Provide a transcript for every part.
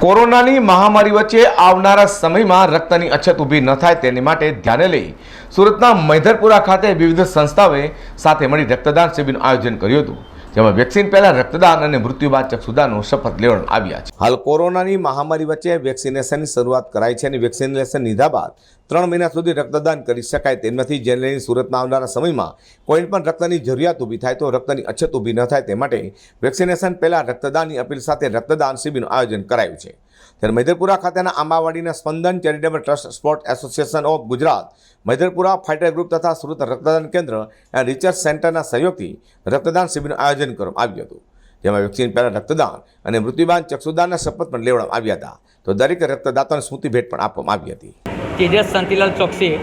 કોરોનાની મહામારી વચ્ચે આવનારા સમયમાં રક્તની અછત ઊભી ન થાય તેની માટે ધ્યાને લઈ સુરતના મૈધરપુરા ખાતે વિવિધ સંસ્થાઓએ સાથે મળી રક્તદાન શિબિરનું આયોજન કર્યું હતું. જેમાં વેક્સિન પહેલા રક્તદાન અને મૃત્યુ બાદ ચક્ષુદાનનો શપથ લેવામાં આવ્યા છે. હાલ કોરોનાની મહામારી વચ્ચે વેક્સિનેશનની શરૂઆત કરાઈ છે અને વેક્સિનેશન લીધા બાદ ત્રણ મહિના સુધી રક્તદાન કરી શકાય તેમ નથી. જેને લઈને સુરતમાં આવનારા સમયમાં કોઈ પણ રક્તની જરૂરિયાત ઊભી થાય તો રક્તની અછત ઊભી ન થાય તે માટે વેક્સિનેશન પહેલાં રક્તદાનની અપીલ સાથે રક્તદાન શિબિરનું આયોજન કરાયું છે. ત્યારે મૈદરપુરા ખાતેના આંબાવાડીના Spandan charitable trust sport association of Gujarat Maidarpura fighter group તથા સુરત રક્તદાન કેન્દ્ર અને રિસર્ચ સેન્ટરના સહયોગથી રક્તદાન શિબિરનું આયોજન કરવામાં આવ્યું હતું. જેમાં વેક્સિન પહેલાં રક્તદાન અને મૃત્યુબાન ચક્ષુદાનના શપથ પણ લેવડાવવામાં આવ્યા હતા. તો દરેક રક્તદાતાને સ્મૃતિ ભેટ પણ આપવામાં આવી હતી. તેજસ શાંતિલાલ ચોકસી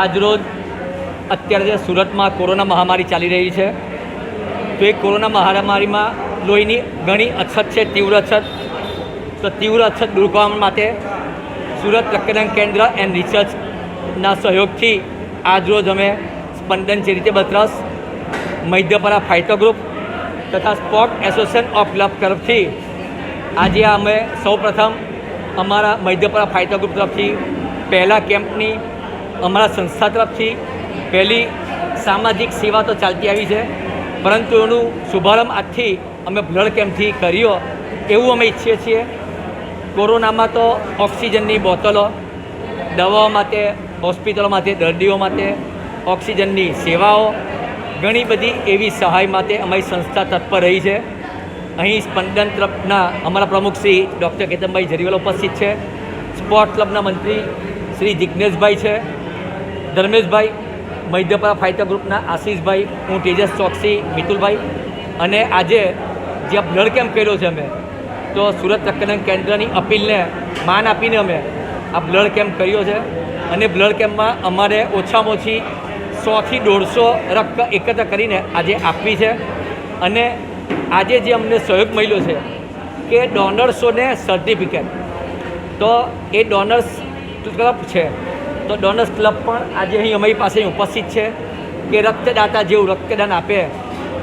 આજરોજ અત્યારે સુરતમાં કોરોના મહામારી ચાલી રહી છે, તો એ કોરોના મહામારીમાં લોહીની ઘણી અછત છે, તીવ્ર અછત. તો તીવ્ર અછત દૂર કરવા માટે સુરત રક્તદાન કેન્દ્ર એન્ડ રિસર્ચના સહયોગથી આજરોજ અમે Spandan charitable trust Maidyapara fighter group તથા સ્પોર્ટ એસોસિએશન ઓફ ક્લબ તરફથી આજે અમે સૌપ્રથમ અમારા મધ્યપરા ફાઇટર ગ્રુપ તરફથી પહેલા કેમ્પની અમારા સંસ્થા તરફથી પહેલી સામાજિક સેવા તો ચાલતી આવી છે, પરંતુ એનું શુભારંભ આજથી અમે બ્લડ કેમ્પથી કર્યો એવું અમે ઈચ્છીએ છીએ. કોરોનામાં તો ઓક્સિજનની બોટલો દવાઓ માટે, હોસ્પિટલો માટે, દર્દીઓ માટે, ઓક્સિજનની સેવાઓ, ઘણી બધી એવી સહાય માટે અમારી સંસ્થા તત્પર રહી છે. અહીં સ્પંદન ક્લબના અમારા પ્રમુખ શ્રી ડૉક્ટર કેતનભાઈ જરીવાલ ઉપસ્થિત છે. સ્પોર્ટ ક્લબના મંત્રી શ્રી જિજ્ઞેશભાઈ છે. ધર્મેશભાઈ, મૈદ્યપરા ફાઇટર ગ્રુપના આશીષભાઈ, હું તેજસ ચોકસી, મિતુલભાઈ અને આજે જ્યાં બ્લડ કેમ્પ કર્યો છે અમે? તો સુરત રક્તદાન કેન્દ્રની અપીલને માન આપીને અમે આ બ્લડ કેમ્પ કર્યો છે? અને બ્લડ કેમ્પમાં અમારે ઓછામાં ઓછી સોથી દોઢસો રક્ત એકત્ર કરીને આજે આપવી છે. અને આજે જે અમને સહયોગ મળ્યો છે કે ડોનર્સોને સર્ટિફિકેટ તો એ ડોનર્સ ક્લબ છે. તો ડોનર્સ ક્લબ પણ આજે અહીં અમારી પાસે ઉપસ્થિત છે કે રક્તદાતા જેવું રક્તદાન આપે.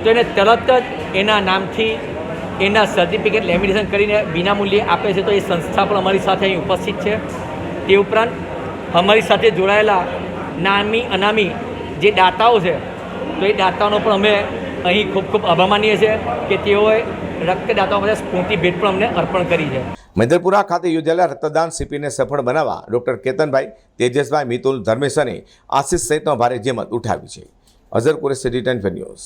તો એને તરત જ એના નામથી એના સર્ટિફિકેટ લેમિનેશન કરીને વિનામૂલ્યે આપે છે તો એ સંસ્થા પણ અમારી સાથે અહીં ઉપસ્થિત છે. તે ઉપરાંત અમારી સાથે જોડાયેલા નામી, અનામી જે દાતાઓ છે, તો એ દાતાઓનો પણ અમે અહીં ખૂબ ખૂબ આભાર માનીએ છીએ કે તેઓએ રક્તદાતાઓ માટે સ્ફૂર્તિ ભેટ પણ અમને અર્પણ કરી છે. મૈદરપુરા ખાતે યોજાયેલા રક્તદાન શિબિરને સફળ બનાવવા ડૉક્ટર કેતનભાઈ, તેજસભાઈ, મિતુલ ધર્મેશ અને આશિષ સહિતનો ભારે જેમત ઉઠાવી છે. Azhar Kuresh city ten news